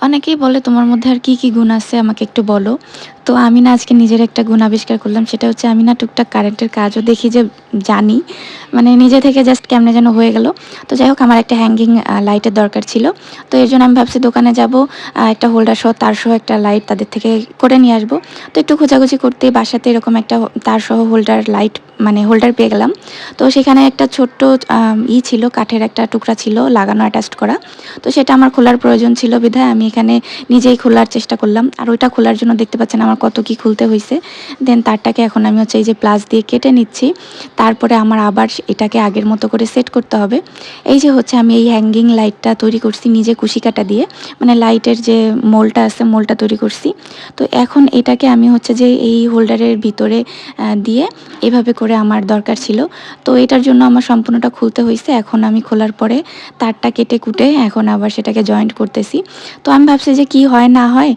অনেকেই বলে তোমার মধ্যে আর কি কি গুণ আছে? আমাকে একটু বলো। তো আমি না আজকে নিজের একটা গুণ আবিষ্কার করলাম, সেটা হচ্ছে আমি না টুকটাক কারেন্টের কাজও দেখি যে জানি। মানে নিজে থেকে জাস্ট কেমনে যেন হয়ে গেল। তো যাই হোক, আমার একটা হ্যাঙ্গিং লাইটের দরকার ছিল। তো এর জন্য আমি ভাবছি দোকানে যাব একটা হোল্ডার সহ, তার সহ একটা লাইট তাদের থেকে করে নিয়ে আসব। তো একটু খোঁজাখুঁজি করতে বাসাতে এরকম একটা তার সহ হোল্ডার লাইট মানে হোল্ডার পেয়ে গেলাম। তো সেখানে একটা ছোট্ট ই ছিল, কাঠের একটা টুকরা ছিল, লাগানো অ্যাটাচড করা। তো সেটা আমার খোলার প্রয়োজন ছিল বিধায় আমি এখানে নিজেই খোলার চেষ্টা করলাম। আর ওইটা খোলার জন্য দেখতে পাচ্ছেন আমার কত কি খুলতে হয়েছে দেন তারটাকে এখন আমি হচ্ছে এই যে প্লাস দিয়ে কেটে নিচ্ছি। তারপরে আমার আবার এটাকে আগের মতো করে সেট করতে হবে। এই যে হচ্ছে আমি এই হ্যাঙ্গিং লাইটটা তৈরি করছি নিজে কুশি কাটা দিয়ে। মানে লাইটের যে মোলটা আছে মোলটা তৈরি করছি। তো এখন এটাকে আমি হচ্ছে যে এই হোল্ডারের ভিতরে দিয়ে এভাবে করে আমার দরকার ছিল। তো এটার জন্য আমার সম্পূর্ণটা খুলতে হয়েছে এখন আমি খোলার পরে তারটা কেটে কুটে এখন আবার সেটাকে জয়েন্ট করতেছি। তো আমি ভাবছি যে কি হয়, না হয়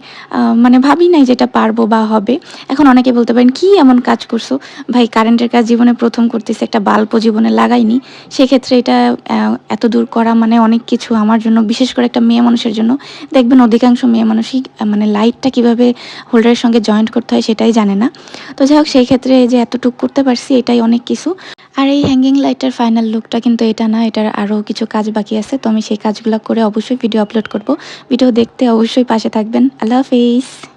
মানে ভাবি নাই যেটা পারব বা হবে। এখন অনেকে বলতে পারেন, কি এমন কাজ করছ? ভাই কারেন্টের কাজ জীবনে প্রথম করতেছি, একটা বাল্বও জীবনে লাগাইনি। সেক্ষেত্রে এটা এত দূর করা মানে অনেক কিছু আমার জন্য, বিশেষ করে একটা মেয়ে মানুষের জন্য। দেখবেন অধিকাংশ মেয়ে মানুষই মানে লাইটটা কীভাবে হোল্ডারের সঙ্গে জয়েন্ট করতে হয় সেটাই জানে না। তো যাই হোক, সেই ক্ষেত্রে যে এতটুকু করতে পারছি, এটাই অনেক কিছু। আর এই হ্যাঙ্গিং লাইটের ফাইনাল লুকটা কিন্তু এটা না, এটার আরও কিছু কাজ বাকি আছে। তো আমি সেই কাজগুলো করে অবশ্যই ভিডিও আপলোড করব। ভিডিও দেখতে অবশ্যই পাশে থাকবেন। আল্লাহ হাফিজ।